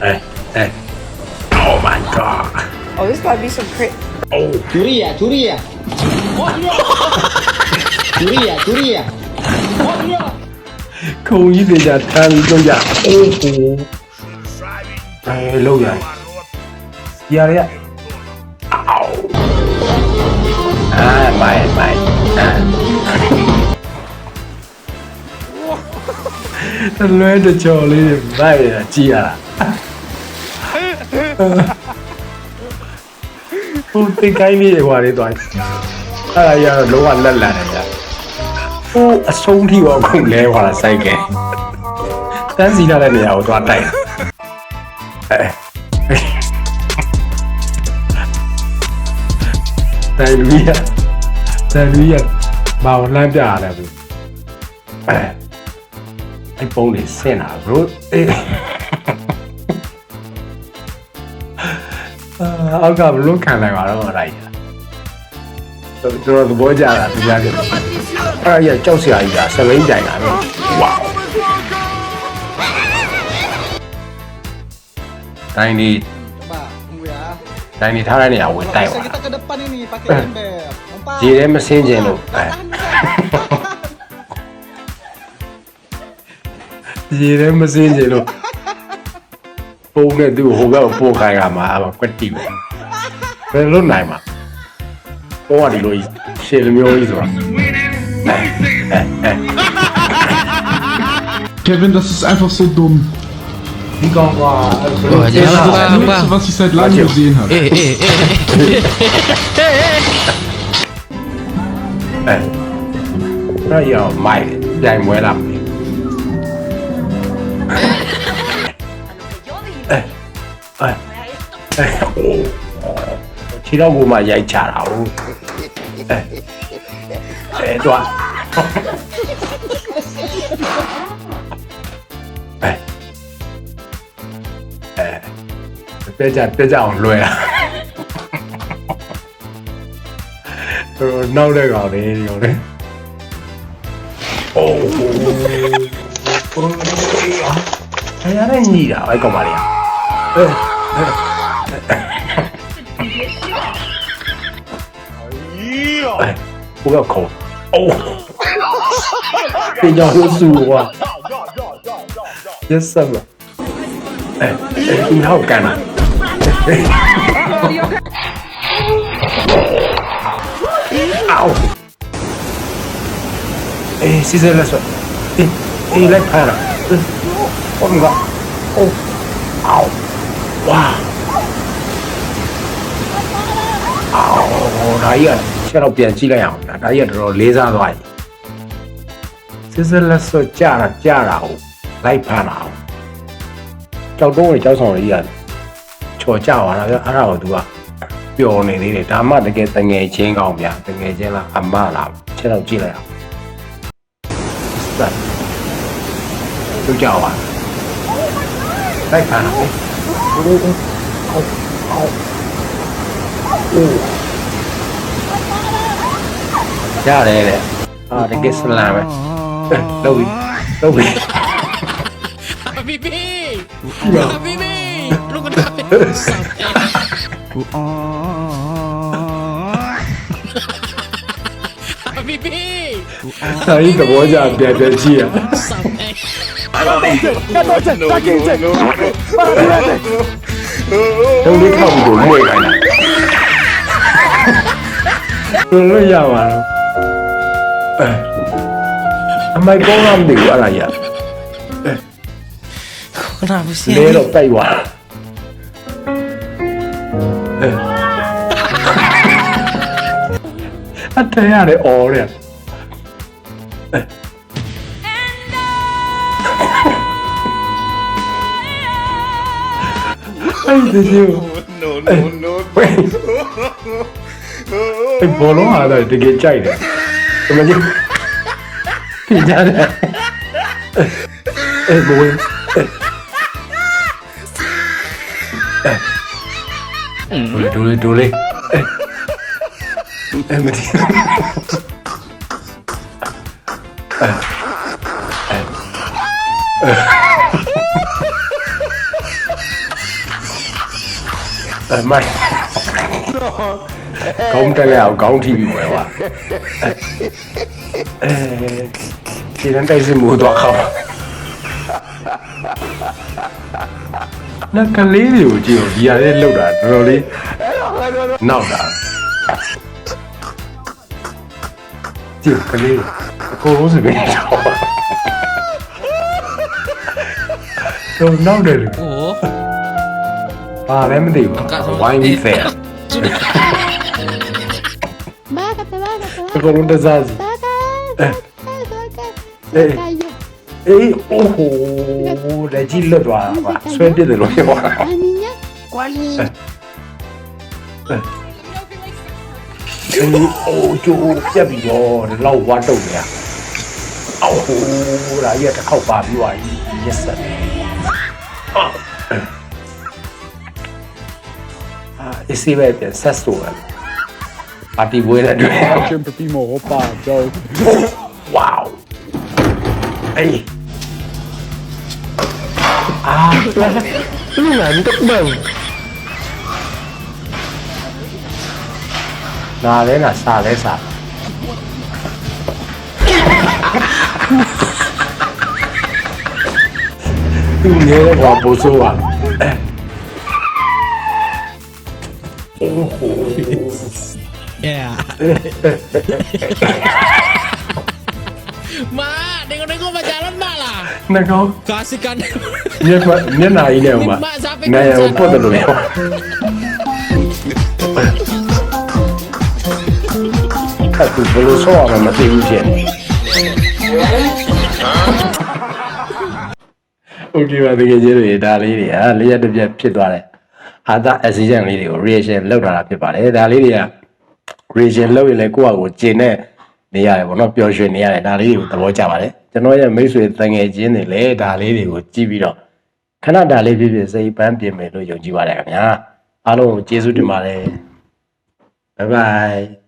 Hey, hey. Oh my god. Oh, this might be some crit. Oh. Turia, Turia. Turia, Turia. ခုံကြီးတွေကြတန်းပြီးတော့ရအိုးဟိုအဲလောက်ရရရရအော်အာမိုင်မိုင်လွဲတကြော်လေးတွေမိုက်ရကြည်ရလား ဟိုတိတ်ကိုင်းလေးတွေဟွာလေးသွားအဲ့ဒါရတော့လုံးဝလက်လန်တယ်ကြာဟိုအဆုံးထိတော့အခုလဲဟွာလာစိုက်ကဲတန်းစီလာတဲ့နေရာကိုသွားတိုက်အဲတိုင်လူရတိုင်လူရဘာဝင်လမ်းပြရတယ်ဘူးအဲအဲ့ပုံးလေးဆင်းတာ bro အေးအာ အောက်ကဘလို့ခံလိုက်ပါတော့အဲ့ဒါကြီးကျွန်တော်သဘောကျတာသူများကအဲ့ဒါကြီးကြောက်စရာကြီးကစပိန်တိုင်တာပဲဝါတိုင်းဒီ Coba, tunggu ya. တိုင်းဒီထားတဲ့နေရာဝင်တိုက်ပါ Bisa kita ke depan ini pakai ember. Nampak? ရေထဲမစင်းကျင်လို့အဲရေထဲမစင်းကျင်လို့ ပုံနဲ့သူ့ဟိုဘက်ကိုပို့ခိုင်းရမှာအမကွက်တီပဲဘယ်လိုနိုင်မှာပုံကဒီလိုကြီးရှေ့လိုမျိုးကြီးဆိုတာအဲအဲအဲ Kevin, das ist einfach so dumm. ဒီကောင်က Oh, Das ja, ist das aber, Dümmste, aber. was ich seit langem gesehen habe. Eh, eh, eh. အဲအဲ့ရောမိုက် ခြေတော့ကိုမှရိုက်ချတာဟုတ်အဲအဲတော့အဲအဲပြကြပြကြအောင်လွယ်တာတော့နောက်တဲ့ကောင်လေးရောလေအိုးအဲ့ရတဲ့ညီတာအဲ့ကောင်မလေး哎， 我要口，哦，这家伙是我，别删了，哎，你好干啊，哎，嗷，哎，是谁来说？哎，哎，来拍了，嗯，我明白，哦，嗷，哇，嗷，来人。 ချက်တော့ပြန်ကြည့်လိုက်အောင်ဒါဒါကြီးကတော်တော်လေးစားသွားပြီစစ်စစ်လက်စွပ်ကြတာကြတာဟုတ်လိုက်ဖမ်းတာဟုတ်ကြောက်တုံးတွေကြောက်ဆောင်တွေကြီးကချော်ကြသွားတာဗျအဲ့ဒါကို तू ကပျော်နေသေးတယ်ဒါမှတကယ်တငယ်ချင်းကောင်းဗျတငယ်ချင်းလားအမလားချက်တော့ကြည့်လိုက်အောင်စက်သူကြောက်သွားလိုက်ဖမ်းတာဟိုဟိုဟိုဟို ရတယ်တဲ့အာတကယ်ဆလမ်ပဲလုပ်ပြီလုပ်ပြီ Habibi! Habibi! Lu kenapa? Habibi! ဒါကြီးသဘောကျပြန်ပြန်ကြည့်ရ Sampai. တုံးလေးထောက်ပြီးကိုမွေခိုင်းတာဘယ်လိုရမှာလဲ အဲအမိုက်ကောင်းလားမသိဘူးအဲ့ဒါကြီး Kenapa sih? လဲတော့တိုက်သွားအဲအတဲရတယ်အော်တဲ့အဲ့ဒီကြီး No, no, no. ဝေးအဲ့ဘောလုံးဟာတော့တက Temennya Bicara eh, eh gue eh. eh. Duli duli duli Eh Eh mati Eh Eh Eh Eh Mike တော့ကောင်းတက်ရအောင်ကောင်းထီပြီးပွဲပါအဲဒီလမ်းတိုက်စစ်မှုတော့ခေါ့နောက်ကလေးတွေကိုကြည့်အောင်ဒီရလေးလောက်တာတော်တော်လေးနောက်တာကြည့်ကလေးအကုန်လုံးစပင်းတော့တော့နောက်တယ်လို့ဘာလဲမသိဘူးဝိုင်းပြီးဖဲ Bájate, bájate, Con un desastre. Bájate, bájate. bájate. Eh, eh. ojo, la Gilda lo ama. Suerte de lo que va. niña? ¿Cuál niña? Ô chú cha bị vô lâu đâu nè Ô hù đã giờ cái khẩu bà bị vậy ezibete, zazugan. Pati buena nueva. Siempre pimo, opa, chao. ¡Wow! ¡Ey! ¡Ah! ¡Lo lanto, bang! Nada de la sal, esa. Tú vienes guapo, suba. က် Sempre primo roupa, tchau. wow အေးအာဘယ်လိုလဲတော့မန်နာလဲနာစားလဲစားသူငယ်တော့ပို့ဆိုးอ่ะ แย่มาเด็กคนนี้ก็มาจากรถบ้านล่ะ နှကောင်း kasihkan မျက်မှမျက်နာကြီးနဲ့ဟိုမှာနာရကိုပုတ်တယ်လို့ပြောအဲ့သူဘယ်လိုဆောရမှာမသိဘူးဖြစ်နေโอเคပါတကယ်ကြီးတွေဒါလေးတွေဟာလျှက်တစ်ပြက်ဖြစ်သွားတယ် ဟာသာ accident လေးတွေကို reaction လောက်တာဖြစ်ပါတယ်ဒါလေးတွေက reaction လောက်ရင်လည်းကိုယ့်အကိုကျင်တဲ့နေရတယ်ပေါ့နော်ပျော်ရွှင်နေရတယ်ဒါလေးတွေကိုသဘောကျပါတယ်ကျွန်တော်ရဲ့မိတ်ဆွေတငယ်ချင်းတွေလည်းဒါလေးတွေကိုကြည့်ပြီးတော့ခဏဒါလေးဖြစ်ဖြစ်စိတ်ပန်းပြင်မယ်လို့ယုံကြည်ပါတယ်ခင်ဗျာအားလုံးကိုကျေးဇူးတင်ပါတယ်ဘိုင်ဘိုင်